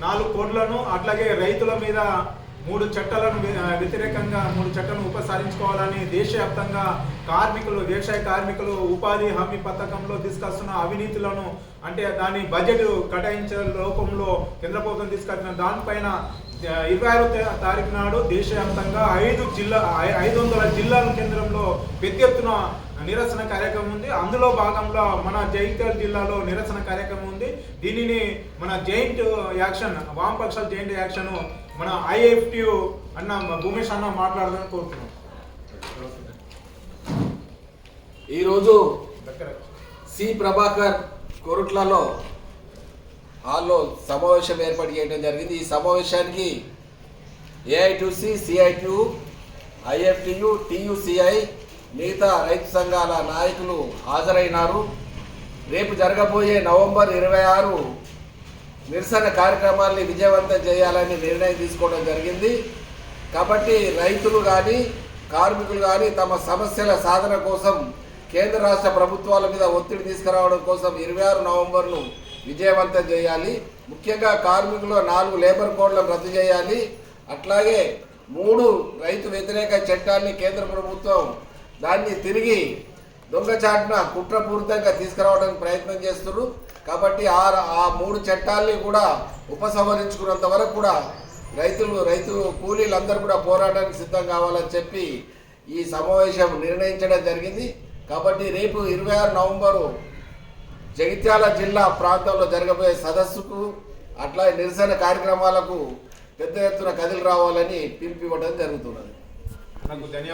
నాలుగు కోట్లను అట్లాగే రైతుల మీద మూడు చట్టాలను వ్యతిరేకంగా మూడు చట్టాలను ఉపసరించుకోవాలని దేశవ్యాప్తంగా కార్మికులు వ్యవసాయ కార్మికులు ఉపాధి హామీ పథకంలో తీసుకొస్తున్న అవినీతులను అంటే దాని బడ్జెట్ కేటాయించే లోపంలో కేంద్ర ప్రభుత్వం తీసుకొచ్చిన దానిపైన ఇరవై ఆరో తారీఖు నాడు దేశవ్యాప్తంగా ఐదు జిల్లా ఐ- ఐదు వందల జిల్లాల కేంద్రంలో పెద్ద ఎత్తున నిరసన కార్యక్రమం ఉంది. అందులో భాగంగా మన జైత్యాల జిల్లాలో నిరసన కార్యక్రమం ఉంది. దీనిని మన జైంట్ యాక్షన్ వామపక్షాల జైంట్ యాక్షన్ మన ఐఎఫ్టి అన్న భూమేష్ అన్న మాట్లాడదని కోరుతున్నాం. ఈరోజు సి ప్రభాకర్ కోరుట్లలో హాల్లో సమావేశం ఏర్పాటు చేయడం జరిగింది. ఈ సమావేశానికి ఏఐటిసి సిఐటియు ఐఎఫ్టియు టియుసిఐ మిగతా రైతు సంఘాల నాయకులు హాజరైనారు. రేపు జరగబోయే నవంబర్ ఇరవై ఆరు నిరసన కార్యక్రమాల్ని విజయవంతం చేయాలని నిర్ణయం తీసుకోవడం జరిగింది. కాబట్టి రైతులు కానీ కార్మికులు కానీ తమ సమస్యల సాధన కోసం కేంద్ర రాష్ట్ర ప్రభుత్వాల మీద ఒత్తిడి తీసుకురావడం కోసం ఇరవై ఆరు నవంబర్ను విజయవంతం చేయాలి. ముఖ్యంగా కార్మికులు నాలుగు లేబర్ కోడ్లను రద్దు చేయాలి. అట్లాగే మూడు రైతు వ్యతిరేక చట్టాన్ని కేంద్ర ప్రభుత్వం దాన్ని తిరిగి దొంగచాటున కుట్రపూరితంగా తీసుకురావడానికి ప్రయత్నం చేస్తున్నారు కాబట్టి ఆ ఆ మూడు చట్టాల్ని కూడా ఉపసంహరించుకున్నంత వరకు కూడా రైతులు రైతు కూలీలందరూ కూడా పోరాటానికి సిద్ధం కావాలని చెప్పి ఈ సమావేశం నిర్ణయించడం జరిగింది. కాబట్టి రేపు ఇరవై ఆరు నవంబరు జగిత్యాల జిల్లా ప్రాంతంలో జరగబోయే సదస్సుకు అట్లా నిరసన కార్యక్రమాలకు పెద్ద ఎత్తున కదిలి రావాలని పిలిపివ్వడం జరుగుతున్నది. ధన్యవాదాలు.